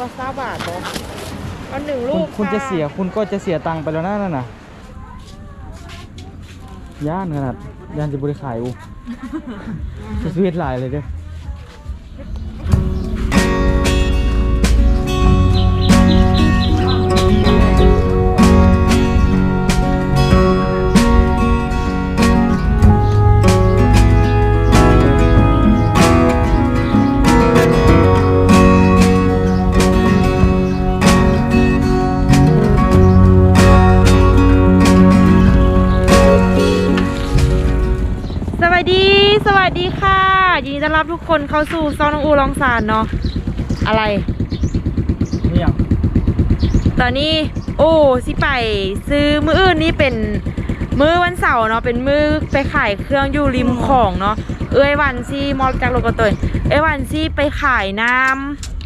ละสาบาทเนาะเอาหนึ่งลูคุณกคุณจะค่เสียคุณก็จะเสียตังค์ไปแล้วนะนั่นน่ะย่านขนาดย่านจะบริขายอูจะสวีทหลายเลยเด้อ สวัสดีค่ะยินดีต้อนรับทุกคนเข้าสู่ซองน้องอูลองสารเนาะอะไรนี่ยังตอนนี้ โอ้สิไปซื้อมืออื่นนี่เป็นมือวันเสาร์เนาะเป็นมือไปขายเครื่องอยู่ริมของเนาะเอ้ยวันซี่มอลจากโลกาเตยเอ้ยวันซี่ไปขายน้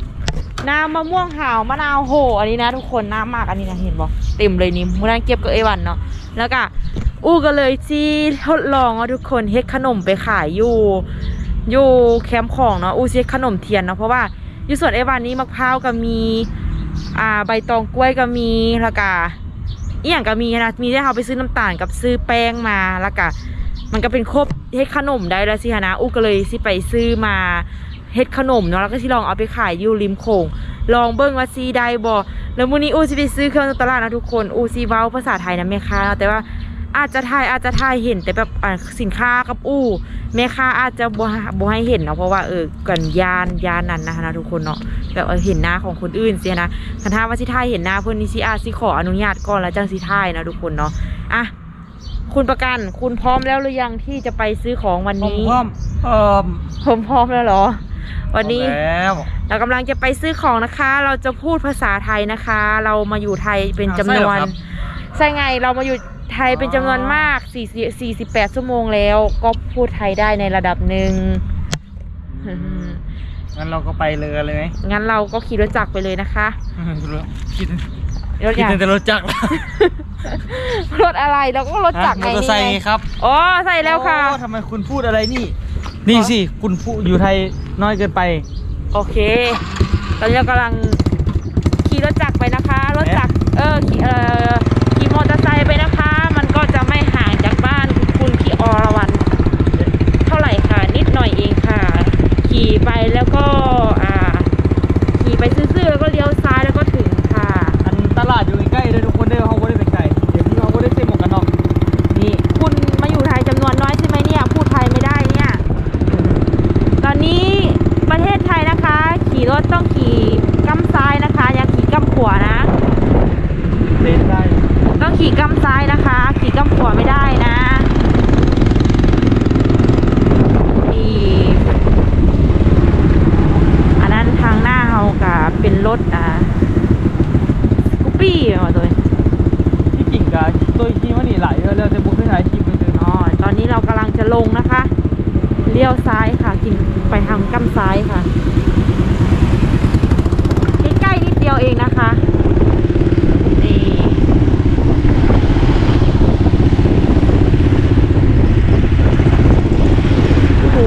ำน้ำมะม่วงหาวมะนาวโห อันนี้นะ ทุกคนน้ำมากอันนี้นะเห็นบอกเต็มเลยนี่มูนันเก็บกับเอ้ยวันเนาะแล้วก็ อู้ก็เลยที่ทดลองเอาทุกคนเฮ็ดขนมไปขายอยู่อยู่แคมป์ของเนาะอู้เฮ็ดขนมเทียนเนาะเพราะว่าอยู่ส่วนเอ้วันนี้มะพร้าวก็มีอ่าใบตองกล้วยก็มีแล้วก็อีหยังก็มีนะมีได้เขาไปซื้อน้ำตาลกับซื้อแป้งมาแล้วก็มันก็เป็นครบเฮ็ดขนมได้แล้วสิฮะนะอู้ก็เลยสิไปซื้อมาเฮ็ดขนมเนาะแล้วก็สิลองเอาไปขายอยู่ริมโขงลองเบิ่งว่าซีได้บ่แล้วมื้อนี้อู้สิไปซื้อเครื่องตลาดนะทุกคนอู้สิเว้าภาษาไทยนะแม่ค้าแต่ว่า อาจจะถ่ายอาจจะถ่ายเห็นแต่แบบอ่าสินค้ากับอู้แม่ค้าอาจจะบ่บ่ให้เห็นเนาะเพราะว่าเออกันยานยานนั้นนะคะนะทุกคนเนาะแบบเออเห็นหน้าของคนอื่นเสียนะคันถ้าว่าสิท่ายเห็นหน้าเพื่อนนี่สิอาสิขออนุญาตก่อนแล้วจังสิท่ายนะทุกคนเนาะอะคุณประกันคุณพร้อมแล้วหรือยังที่จะไปซื้อของวันผมนี้พร้อมเอ่อผมพร้อมแล้วเหรอ วันนี้พร้อมแล้วเรากำลังจะไปซื้อของนะคะ เราจะพูดภาษาไทยนะคะ เรามาอยู่ไทยเป็นจำนวนใช่ไงเรามาอยู่ ไทยเป็นจำนวนมาก4 48 ชั่วโมงแล้ว ก็พูดไทยได้ในระดับหนึ่ง งั้นเราก็ไปเรือเลยไหมงั้นเราก็ขี่รถจักรไปเลยนะคะคิดรถคิดอย่างแต่รถจักรรถอะไรเราก็รถจักรมไงอเตอร์ไซค์นี่ไงครับอ๋อใส่แล้วค่ะโอ้ทำไมคุณพูดอะไรนี่ นี่สิ คุณพูดอยู่ไทยน้อยเกินไป โอเค ตอนนี้เรากำลังขี่รถจักรไปนะคะ รถจักรเออขี่เออขี่มอเตอร์ไซค์ไปนะคะ มันก็จะไม่ห่างจากบ้านคุณพี่อรวรรณเท่าไหร่ค่ะ นิดหน่อยเองค่ะ ขี่ไปแล้วก็ อ่า ขี่ไปซื่อๆแล้วก็เลี้ยวซ้ายแล้วก็ถึงค่ะ อันตลาดอยู่ใกล้ๆเลยทุกคนเด้อเขาก็ได้ไปไกลเดี๋ยวนี้เขาก็ได้ใส่หมวกกันน็อก นี่คุณมาอยู่ไทยจำนวนน้อยใช่ไหมเนี่ย พูดไทยไม่ได้เนี่ย ตอนนี้ประเทศไทยนะคะ ขี่รถต้องขี่กั้มซ้ายนะคะ อย่าขี่กั้มขวานะ เลนได้ ต้องขี่กั้มซ้ายนะคะ ขี่กั้มขวาไม่ได้นะนี่อันนั้นทางหน้าเรากับเป็น รถอ่าสกูปปี้มาตัวที่จริงกะตัวจริงว่านี่หลายเยอะแล้วแต่บุคคลถ่ายคลิปมันคืออ๋อตอนนี้เรากำลังจะลงนะคะ เลี้ยวซ้ายค่ะกินไปทางกั้มซ้ายค่ะใกล้ๆนิดเดียวเองนะคะ นี่ โอ้โห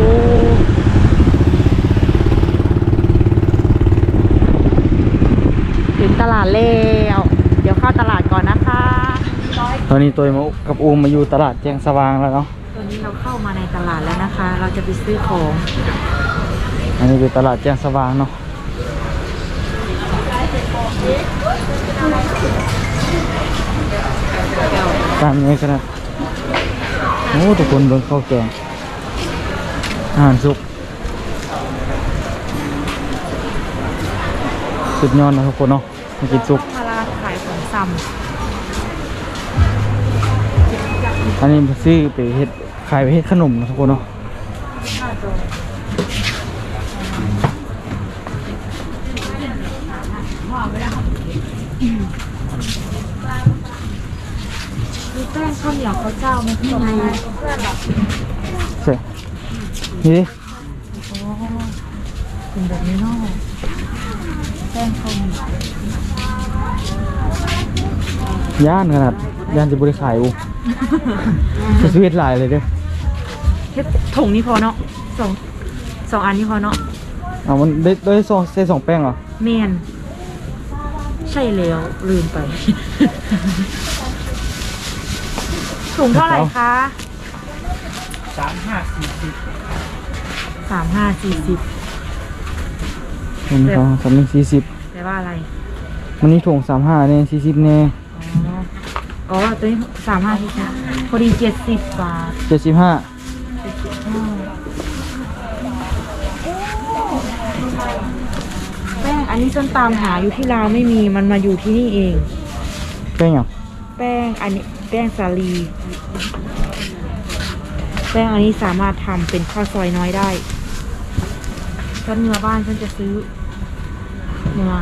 ถึงตลาดแล้ว เดี๋ยวเข้าตลาดก่อนนะคะ ต อนนี้ตัวมากับอูมมาอยู่ตลาดแจ้งสว่างแล้วเนาะตอนนี้เราเข้ามาในตลาดแล้วนะคะ เราจะไปซื้อของ อันนี้คือตลาดแจ้งสว่างเนาะตามนี้กันนะโอ้ทุกคนเบิ่งข้าวแกงอาหารสุกสุดยอดนะทุกคนเนาะมากินสุกมาลาขายของซ้ อันนี้ซื้อไปเฮ็ดขายไปเฮ็ดขนมนะทุกคนเนาะำมีแป้งข้าวเหนียวข้าวเจ้าไหมพี่ไงใช่นี่ดิเป็นแบบนี้เนาะแป้งข้าวเหนียวย่านขนาดย่านจะบริขายอู จะสวีทหลายเลยเด้อแค่ถุงนี้พอเนาะสองสองอันนี้พอเนาะเอามันได้ได้สองใส่สองแป้งเหรอเมนใช่แล้วลืมไป ถุงเท่าไหร่คะสามห้าสี่สิบสามห้าสี่สิบหนึ่งสองสามหนึ่งสี่สิบแปลว่าอะไร มันนี่ถุงสามห้าเนี่ยสี่สิบเนี่ยอ๋อ อ๋อ ตัวนี้สามห้าสี่สิบพอดีเจ็ดสิบบาทเจ็ดสิบห้าแป้งอันนี้จนตามหาอยู่ที่ลาวไม่มีมันมาอยู่ที่นี่เองเป็นอย่างแป้งอันนี้แป้งสาลี แป้งอันนี้สามารถทำเป็นข้าวซอยน้อยได้ถ้าเนื้อบ้านฉันจะซื้อเนื้อ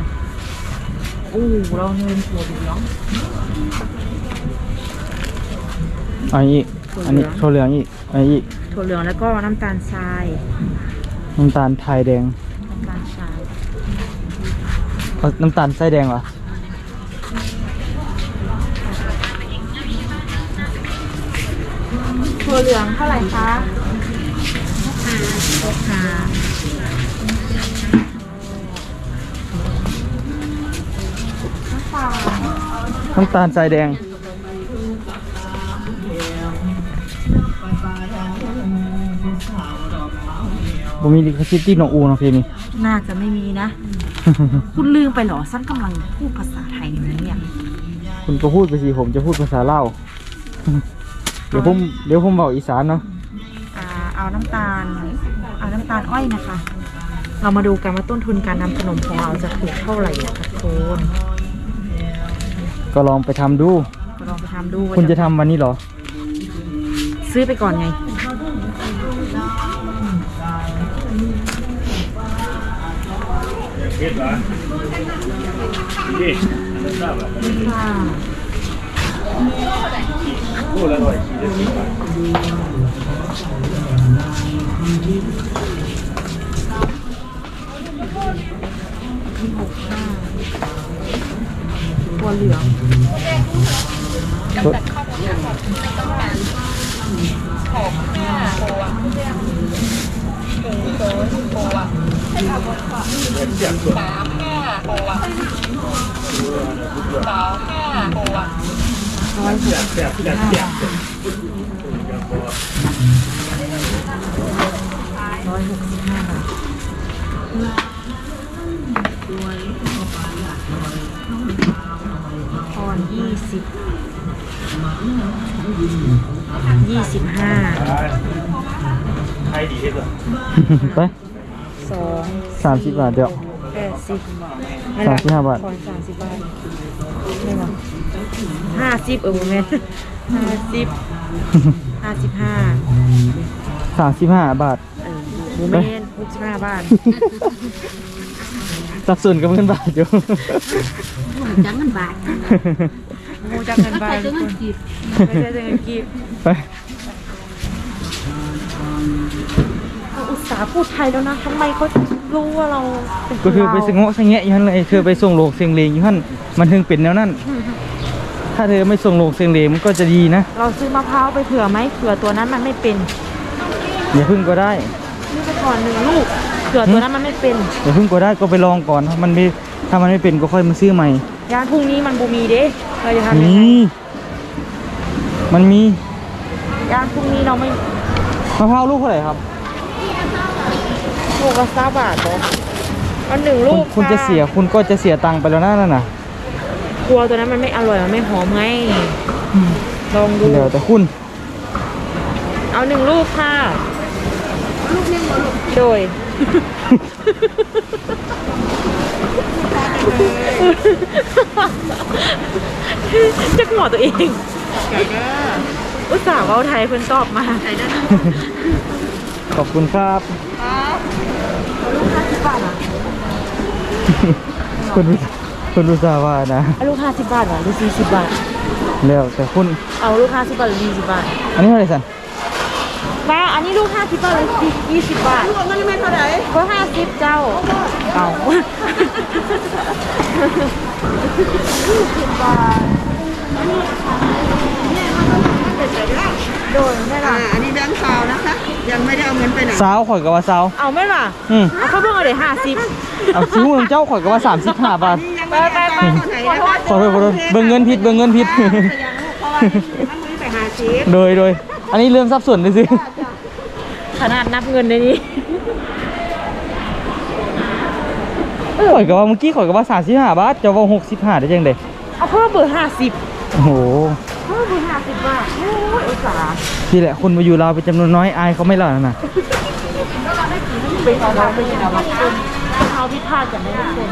อู้เราเนินถั่วเหลือง อันนี้อีกอันนี้โชว์เหลืองอีกอันนี้อีกถั่วเหลืองแล้วก็น้ำตาลทรายน้ำตาลไทยแดงน้ำตาลทรายเอาน้ำตาลไส้แดงเหรอถั่วเหลืองเท่าไหร่คะหกห้าน้ำตาลน้ำตาลไส้แดง บ่มีลิขสิทธิ์ที่หนองอูเนาะเพลงนี้ น่าจะไม่มีนะ คุณลืมไปเหรอฉันกำลังพูดภาษาไทยอยู่นะเนี่ยคุณก็พูดไปสิผมจะพูดภาษาลาว เดี๋ยวผมเดี๋ยวผมบอกอีสานเนาะอ่าเอาน้ำตาล เอาน้ำตาลอ้อยนะคะ เรามาดูกันว่าต้นทุนการทำขนมของเราจะถูกเท่าไหร่นะคะทุกคนก็ลองไปทำดู ก็ลองไปทำดูว่าคุณจะทำวันนี้เหรอ ซื้อไปก่อนไง เฮ็ดวะนี่อันนั้นทราบอะค่ะ พูดแล้วหน่อยสี่สิบสิบ อนยี่สิบยี่สิบห้าไทยดีเฮ็ดเหรอไปสองสามสิบบาทเดี๋ยวแปดสิบสามสิบห้าบาททอนสามสิบบาทไม่หรอห้าสิบเออโมเมนห้าสิบห้าสิบห้าสามสิบห้าบาทเออโมเมนหกสิบห้าบาท สับสนกับเงินบาทอยู่ จังเงินบาทโมจักเงินบาทใส่เงินกีบไม่ใช่เงินกีบไปเราอุตส่าห์พูดไทยแล้วนะทำไมเขารู้ว่าเราเป็นก็คือไปสลาวงะสงแงะอยู่หั่นเลยคือไปส่งโลกเสียงเลงอยู่หั่นมันถึงเป็นแนวนั้น ถ้าเธอไม่ส่งโลกเสียงเลงมันก็จะดีนะ เราซื้อมะพร้าวไปเผื่อไหมเผื่อตัวนั้นมันไม่เป็นอย่าพึ่งก็ได้ซื้อไปก่อนหนึ่งลูกเผื่อตัวนั้นมันไม่เป็นอย่าพึ่งก็ได้ก็ไปลองก่อนถ้ามันไม่ถ้ามันไม่เป็นก็ค่อยมาซื้อใหม่ยานพรุ่งนี้มันบูมีเด้เราจะทำยังไงนี่มันมียานพรุ่งนี้เราไม่มะพร้าวลูกเท่าไหร่ครับลูกละสามบาทเหรอเอาหนึ่งคุลูณกคุณจะเสียคุณก็จะเสียตังค์ไปแล้วนะนั่นน่ะกลัวตัวนั้นมันไม่อร่อยมันไม่หอมไงลองดูเดี๋ยวแต่คุณเอาหนึ่งลูกค่ะลูกนึง โดยจักหัวตัวเองอุตส่าห์เว้าไทยเพิ่นตอบมาขอบคุณครับลูกห้าสิบบาทอะคุณรู้คุณรู้สาห์ว่านะเอาลูกห้าสิบบาทเหรอหรือสี่สิบบาทแล้วแต่คุณเอาลูกห้าสิบบาทหรือยี่สิบบาท อันนี้เท่าไหร่สัน ป้าอันนี้ลูกห้าสิบบาทหรือยี่สิบบาท ลูกมันไม่เท่าไหร่ก็ห้าสิบเจ้าเอาโดนไม่ล่ะอันนี้แบงค์ซาวนะคะ ยังไม่ได้เอาเงินไปไหนสาวข่อยกับว่าสาวเอาไม่ล่ะ อืมเอาเขาเพิ่งเอาเดี๋ยวห้าสิบเอาซื้อเมืองเจ้าข่อยกับว่าสามสิบห้าบาทนี่ยังไปไปไปคนไหนนะคะขอโทษขอโทษเบิ่งเงินผิดเบิ่งเงินผิดเพราะว่ามันไม่ไปหาชีพโดยโดย อันนี้เรื่องทรัพย์ส่วนเลยสิขนาดนับเงินในนี้ข่อยก็ว่าเมื่อกี้ข่อยก็ว่าสามสิบห้าบาทจะว่าหกสิบห้าได้ยังไงเอาเพิ่มเบอร์ห้าสิบโอ้โหเพิ่มเบอร์ห้าสิบบาทโอ้ยอุตส่าห์นี่แหละคนมาอยู่ลาวเป็นจำนวนน้อยอายเขาไม่หล่ะนะเป็นเอาเราไปยินเอาว่าคนเขาพิพาทกันได้ทุกคน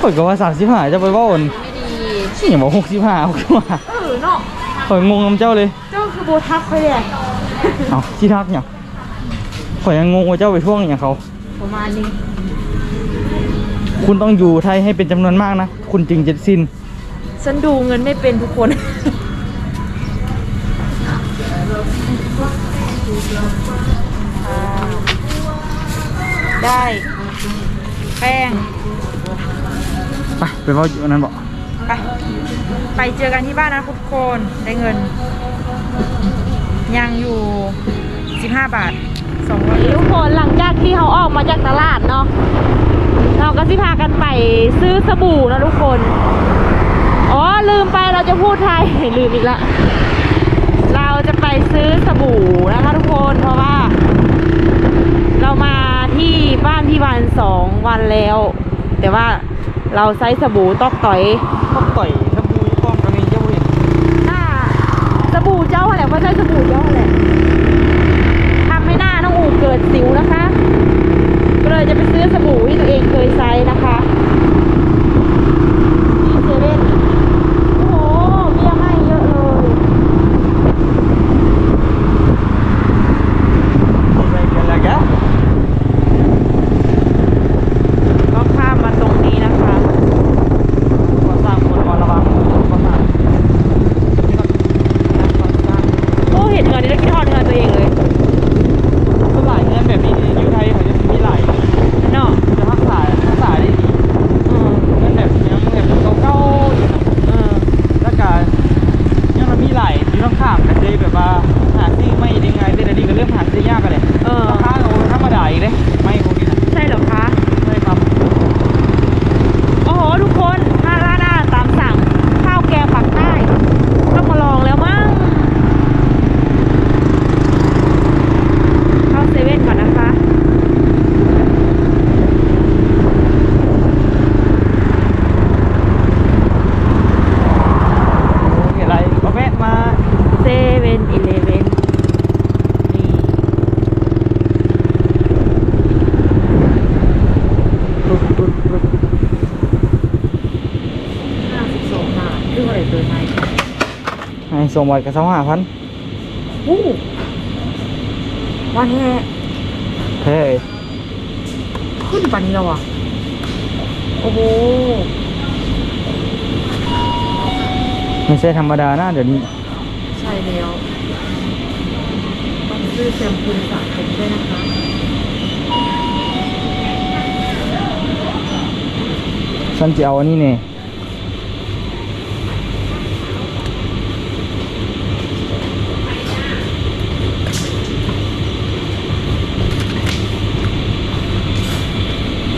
ข่อยก็ว่าสามสิบห้าจะไปว่าอ่อนไม่ดีนี่อย่างบอกหกสิบห้าเอาขึ้นมาเออเนาะ ข่อยงงกับเจ้าเลย เจ้าคือโบทักเขาเลยเอาที่ทักเนี่ยข่อยยังงงว่าเจ้าไปท่วงอย่างเขา ประมาณนี้ คุณต้องอยู่ไทยให้เป็นจำนวนมากนะ คุณจึงจะสิ้น ฉันดูเงินไม่เป็นทุกคน ได้ แป้ง ไปไปเว่าอยู่อันนั้นบอกไป ไปเจอกันที่บ้านนะทุกคนได้เงิน ยังอยู่ 15 บาท200ทุกคนหลังจากที่เขาออกมาจากตลาดเนาะเราก็สิพากันไปซื้อสบู่นะทุกคน อ๋อลืมไปเราจะพูดไทยลืมอีกละเราจะไปซื้อสบู่นะคะทุกคนเพราะว่า เรามาที่บ้านพี่วันสองวันแล้ว แต่ว่าเราใช้สบู่ตอกต่อยต้องต่อยถ้าบูป้อมกันนี้เจ้าเห็น หน้าสบู่ เจ้าอะไรเพราะใช้สบู่เจ้าอะไรทำให้หน้าน้องอูเกิดสิวนะคะ ก็เลยจะไปซื้อสบู่ที่ตัวเองเคยใช้นะคะที่เซเว่นโอ้โหเบี้ยให้เยอะเลย อะไรกันละแก ก็ข้ามมาตรงนี้นะคะ ก่อสร้างคนระวังก่อสร้าง โอ้เห็นเงินนี่แล้วคิดทอดเงินตัวเองเลย ก็หลายเงินแบบนี้อยู่ไทยเขาจะมีหลาย เนาะ จะรักษารักษาได้ดี อืม เงินแบบยังแบบเก่าๆอยู่นะ เออ แล้วก็ยังมันมีหลายอยู่ข้างๆกันเลยแบบว่าหาซื้อไม่ได้ไงแต่เดี๋ยวนี้ก็เริ่มหาซื้อยากกันเลย เออ ราคาก็ธรรมดาอีกเลยไม่พวกนี้นะ ใช่เหรอคะ ใช่ครับ โอ้โห ทุกคนถ้าร้านอาหารตามสั่ง ข้าวแกงปักใต้ต้องมาลองแล้วมั้งเข้าเซเว่นก่อนนะคะ เห็นอะไรก็แวะมา เซเว่นอีเลเว่นนี่ ปุ๊บปุ๊บปุ๊บ ห้าสิบสองบาทคืออะไรตัวไหน ให้ส่งไว้กับสองห้าพันโอ้วันแห่เฮ้ยขึ้นปันนี้แล้วอะ โอ้โห ไม่ใช่ธรรมดานะเดี๋ยวนี้ ใช่แล้วต้องซื้อแชมพูสระผมด้วยนะคะฉันจะเอาอันนี้เนี่ย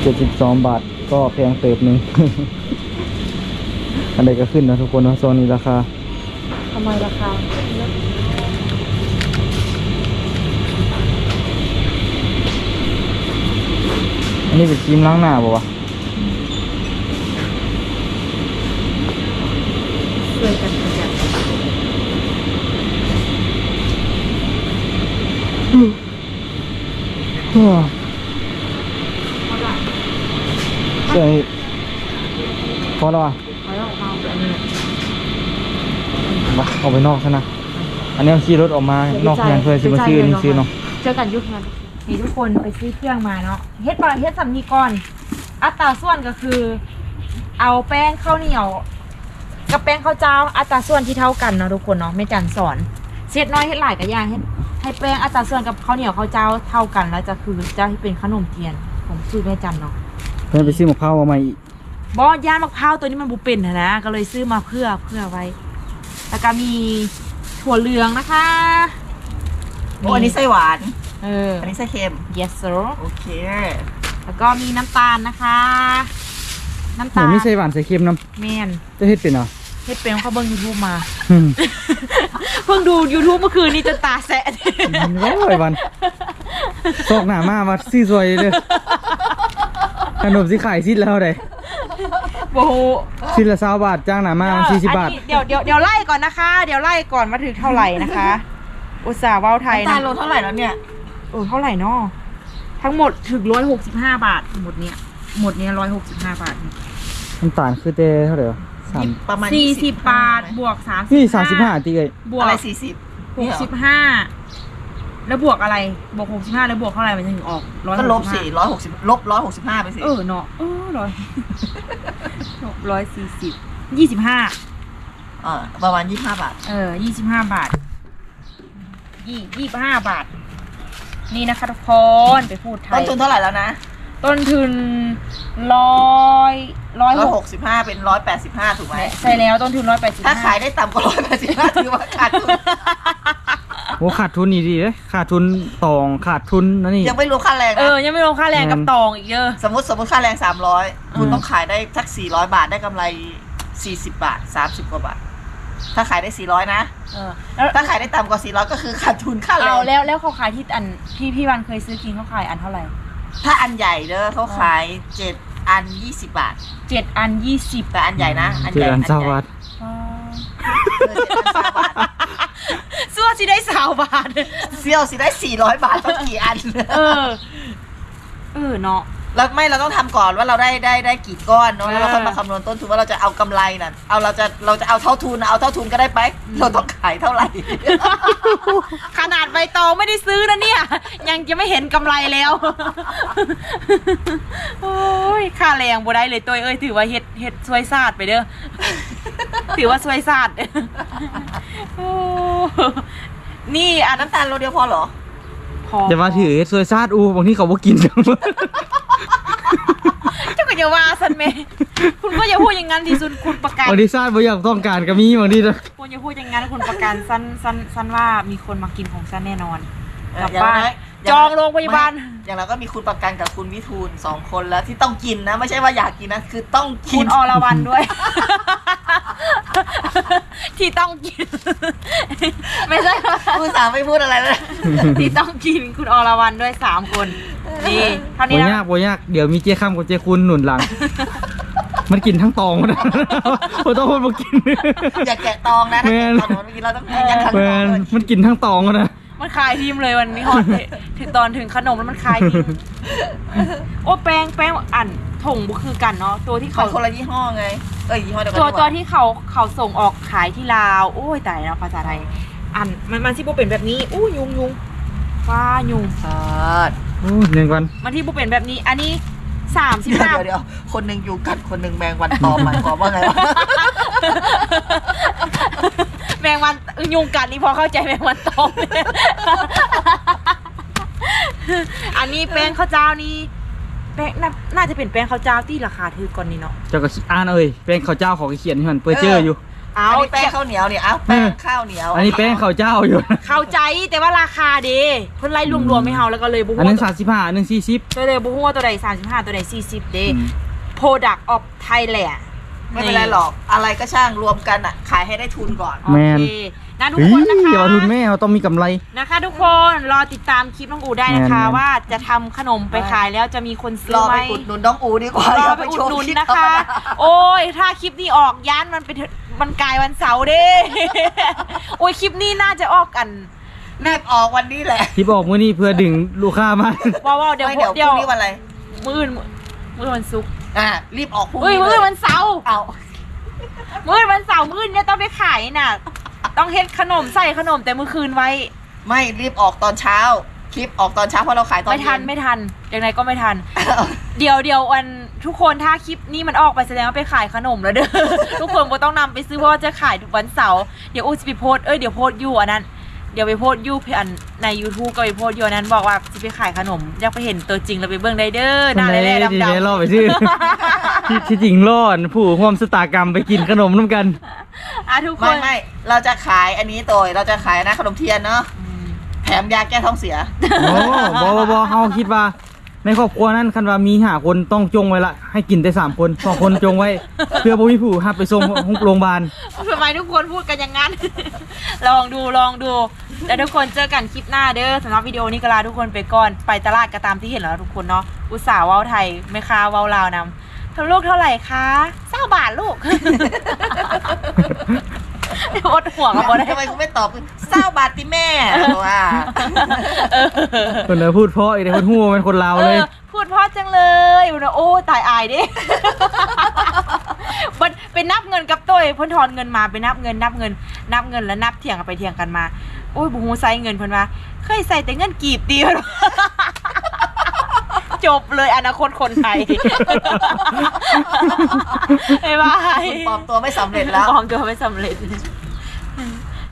เจ็ดสิบสองบาทก็แพงเติบหนึ่ง อันใดก็ขึ้นนะทุกคนว่าโซนนี้ราคา ทำไมราคาอันนี้เป็นครีมล้างหน้าป่าวะช่วยกันประหยัด เสื้อพอแล้วอะอาออันนี้มาเอาไปนอกซะนะ อันนี้เอาขี่รถออกมานอกงานเพื่อจะมาซื้อนนี้ซื้อเนาะเจอกันยุคนั้นนี่ทุกคนไปซื้อเครื่องมาเนาะเฮ็ดปลาเฮ็ดสำนีก่อน อัตราส่วนก็คือ เอาแป้งข้าวเหนียว กับแป้งข้าวเจ้า อัตราส่วนที่เท่ากันเนาะทุกคนเนาะไม่จันสอนเสีดน้อยเฮ็ดหลายกับย่างเฮ็ดให้แป้งอัตราส่วนกับข้าวเหนียวข้าวเจ้าเท่ากัน แล้วจะคือจะให้เป็นขนมเทียนผมสูตรแม่จันเนาะ พื่อนไปซื้อมะพร้าวมาใหม่อีกบอย่านมะพร้าวตัวนี้มันบุเป็นนะนะก็เลยซื้อมาเพื่อเพื่อไว้ แล้วก็มีถั่วเหลืองนะคะโอ้อันนี้ไส้หวาน เออ อันนี้ไส้เค็ม yes sir โอเค แล้วก็มีน้ำตาลนะคะ น้ำเหมืตาอนลมีใส่หวานใส่เค็มน้แมนำจะเฮ็ดเป็นเหรอเฮ็ดเป็นเขาเบิ่ง YouTube มา อืมเพิ่งดู YouTube เมื่อคืนนี้จนตาแสะ โอ้ยวันตอกหน้ามาวัดซี่ซวยเลย ขนมสิขายสิ้นแล้วไดโอ้โหสิ้นละ20บาทจ้างหน้ามาสี่สิบบาทอันนี้เดี๋ยวเดี๋ยวเดี๋ยวไล่ก่อนนะคะ เดี๋ยวไล่ก่อนมาถึงเท่าไหร่นะคะ อุตส่าห์เว้าไทยน้ำตานะลโลเท่าไหร่แล้วเนี่ยเออเท่าไหร่เนาะทั้งหมดถึงร้อยหกสิบห้าบาทหมดเนี้ยหมดเนี้ยร้อยหกสิบห้าบาทน้ำตาลคือเตเท่าไหร่วะสามประมาณสี่สิบ25บาทบวกสามนี่สามสิบห้าตีเอ้ยบวกอะไรสี่สิบหกสิบห้า แล้วบวกอะไร บวกหกสิบห้าแล้วบวกเท่าไหร่มันถึงออกร้อยก็ลบสี่ร้อยหกสิบลบร้อยหกสิบห้าไปสิเออเนาะเออร้อยร้อยสี่สิบยี่สิบห้าเออประมาณยี่สิบห้าบาท เออยี่สิบห้าบาทยี่ยี่สิบห้าบาท นี่นะคะทุกคนไปพูดไทต้นย ทุนเท่าไหร่แล้วนะต้นทุนร้อยร้อยร้อยหหกกสิบห้าเป็นร้อยแปดสิบห้าถูกไหมใช่แล้วต้นทุนร้อยแปดสิบถ้าขายได้ต่ำกว่าร้อยแปดสิบห้าถือว่าขาดทุน โอ้ขาดทุนนี่ดีเลยขาดทุนตองขาดทุนนั่นนี่ยังไม่รู้ค่าแรงเอนะอยังไม่รวมค่าแรงกับอืมตองอีกเยอะสมมติสมมติค่าแรงสามร้อยอืมคุณต้องขายได้สักสี่ร้อยบาทได้กำไรสี่สิบบาทสามสิบกว่าบาท ถ้าขายได้สี่ร้อยนะ เออแล้วถ้าขายได้ต่ำกว่าสี่ร้อยก็คือขาดทุนค่าแรเอางแล้วแล้วเขาขายที่อันที่พี่วันเคยซื้อกินเขาขายอันเท่าไหร่ถ้าอันใหญ่เด้อเขาขายเจ็ดอันยี่สิบบาท เจ็ดอันยี่สิบแต่อันใหญ่นะ อันเจใหอญ่อันใหเศร้าญ่วัดเออเจ็ดอันสามบาท เสื้อสิได้สาวบาท เซี่ยวสิได้สี่ร้อยบาทต้องกี่อัน เออ เออเนาะ แล้วไม่เราต้องทำก่อนว่าเราได้ได้ได้กี่ก้อนเนาะแล้วเราเออค่อยมาคำนวณต้นทุนว่าเราจะเอากำไรน่ะเอาเราจะเราจะเอาเท่าทุนนะเอาเท่าทุนก็ได้ไป เราต้องขายเท่าไหร่ ขนาดใบตองไม่ได้ซื้อนะเนี่ย ยังจะไม่เห็นกำไรแล้ว โอ้ยค่าแรงบ่ได้เลยตัวเอ้ยถือว่าเฮ็ดเฮ็ดช่วยศาสตร์ไปเด้อ ถือว่าช่วยศาสตร์โอ้นี่อันน้ำตาลโลเดียวพอเหรอ พอจะมาถือซวยซาดอูบางทีเขาบ่กินเจ้าก็อย่าว่าสันเมคุณก็อย่าพูดอย่างนั้นดิสุนคุณประกันบางทีซาดบ่อยากต้องการก็มีบางทีนะคุณอย่าพูดอย่างนั้นคุณประกันสั้นสั้นสั้นว่ามีคนมากินของสั้นแน่นอนเออกลับอย่างบ้านน้อย จองโรงพยาบาล ไม่อย่างเราก็มีคุณประกันกับคุณวิทูลสองคนแล้วที่ต้องกินนะ ไม่ใช่ว่าอยากกินนะ คือต้องกิคุนณอรวรันด้วย ที่ต้องกิน ไม่ใช่ว่าผู้สาวไม่พูดอะไรเลยที่ต้องกินคุณอรวรันด้วยสามคน นี่เท่านี้บ่แล้วยากบ่ยาก เดี๋ยวมีเจ๊ข้ามกับเจ๊คุณหนุนหลัง มันกินทั้งตองมันบ่ต้องคนบ่กิน อย่าแกะตองนะถ้าแม่แกะนตองเมื่อกี้เราต้องยัดขังแมตองนเลยมันกินทั้งตองอะนะ มันคลายทีมเลยวันนี้ฮอตถึงตอนถึงขนมแล้วมันคลายทีมโอ้แป้งแป้งอันถงบุคือกันเนาะตัวที่เขาเขาคนละยี่ห้อไงเอ้ยยี่ห้อเดียวกันตัวดีกาตัวที่เขาเขาส่งออกขายที่ลาวโอ้ยตายแล้วภาษาไทยอันมันมันที่บุเป็นแบบนี้อู้ยุงยุงฟ้ายุงอ่าโอ้ยหนึ่งวันมันที่บุเป็นแบบนี้ อันนี้สามสิบเดี๋ยวห้าเดี๋ยวเดี๋ยวคนหนึ่งยุงกัดคนหนึ่งแมงวันตอมหมายความว่าไงวะ แมงวันยุงกัดนี่พอเข้าใจแมงวันตอมเลยอันนี้แป้งข้าวเจ้านี่แป้งน่าน่าจะเป็นแป้งข้าวเจ้าที่ราคาถือก่อนนี่เนาะเจ้าก็อ่านเอ้ยแป้งข้าวเจ้าของเขียนที่มันเปื้อเจออยู่ เอาอันนี้แป้งข้าวเหนียวเนี่ยเอ้าแป้งข้าวเหนียวอันนี้แป้งข้าวเจ้าอยู่ เข้าใจแต่ว่าราคาเดีเพิ่นไล่รวมๆไม่เฮาแล้วก็เลยบุ้อันหนึงสามสิบห้าอันหนึงสี่สิบก็เลยบุ้งว่าตัวใด35ตัวใด40เด Product of Thailand ไม่เป็นไรหรอกอะไรก็ช่างรวมกันอะ ขายให้ได้ทุนก่อนโอเคนะทุกเฮ้ยคนนะคะ อย่ามาทุนแม่เราต้องมีกำไร นะคะ ทุกคนรอติดตามคลิปน้องอูได้นะคะแม่นๆ ว่าจะทำขนมไปขายแล้วจะมีคนซื้รออไหมไปอุดหนุนน้องอูดีกว่ารออย่าไปอุโชดว์หนุนลิปนะคะ โอ้ยถ้าคลิปนี้ออกย้านมันไปเถอะมันกลายวันเสาร์เด้ โอ้ยคลิปนี้น่าจะออกกันแนบออกวันนี้แหละที่บอกมื้อนี้เพื่อดึงลูกค้ามาว้าวๆเดี๋ยวไม่เดี๋ยวพเดี๋ยวรุ่งนี้วันอะไร มื้ออื่นมื้อวันศุกร์ อะรีบออกพรุ่งเฮ้ยนี้มื้อเลอื่ยนวันเสาร์เอา มื้อวันเสาร์มื้อเนี่ยต้องไปขายน่ะ ต้องเฮ็ดขนมใส่ขนมแต่มื้อคืนไว้ ไม่รีบออกตอนเช้า คลิปออกตอนเช้าเพราะเราขายตอนไม่ทันเย็ไม่ทันยังไงก็ไม่ทันเดี๋ยวเดี๋ยววันทุกคนถ้าคลิปนี้มันออกไปแสดงว่าไปขายขนมแล้วเด้อ ทุกคนก็ต้องนำไปซื้อเพราะว่าจะขายทุกวันเสาร์เดี๋ยวอูจะไปโพสต์เอ้ยเดี๋ยวโพสต์อยู่อันนั้น เดี๋ยวไปโพสต์อยู่อันใน YouTube ก็ไปโพสต์อยู่อันนั้นบอกว่าจะไปขายขนม อยากไปเห็นตัวจริงแล้วไปเบิ่งได้เด้อหน้าแร่ๆดีดำได้ล่อไปชื่อที่ที่จริงล่อนผู้ร่วมสตากรรมไปกินขนมน้ำกันๆอะทุกคไม่นไม่เราจะขายอันนี้ตัวเราจะขายนะขนมเทียนเนาะอืมแถมยาแก้ท้องเสียโอ้บอบอบอเฮาคิดว่า ในครอบครัวนั้นคันว่ามีห้าคนต้องจงไว้ละ ให้กินได้สามคนสองคนจงไว้ เพื่อบ่มีผู้หับไปส่งโรงพยาบาลทำไมทุกคนพูดกันอย่างนั้น ลองดูลองดู แล้วทุกคนเจอกันคลิปหน้าเด้อสำหรับวิดีโอนี้ก็ลาทุกคนไปก่อนไปตลาดก็ตามที่เห็นแล้วทุกคนเนาะอุตส่าห์เว้าไทยไม่ค้าเว้าลาวนำทั้งลูกเท่าไหร่คะเศร้าบาทลูก อดห่วงกับบ่ได้ทำไมกูไม่ตอบเศร้าบาทติแม่ว่าเออเพิ่นเลยพูดเพราะอีกแต่เพิ่นฮู้ว่าเป็นคนลาวเลย ออพูดเพราะจังเลยอยู่นะโอ้ตายอายดิมันเป็นนับเงินกับตัวเองเพิ่นทอนเงินมาไปนับเงินนับเงิน นับเงินแล้วนับเถียงกันไปเถียงกันมาโอ้ยบูฮูใส่เงินเพิ่นว่าเคยใส่แต่เงินกีบดีเพิ่นว่าจบเลยอนาคตคนไทยบ๊ายบายปลอมตัวไม่สำเร็จแล้ว ปลอมตัวไม่สำเร็จ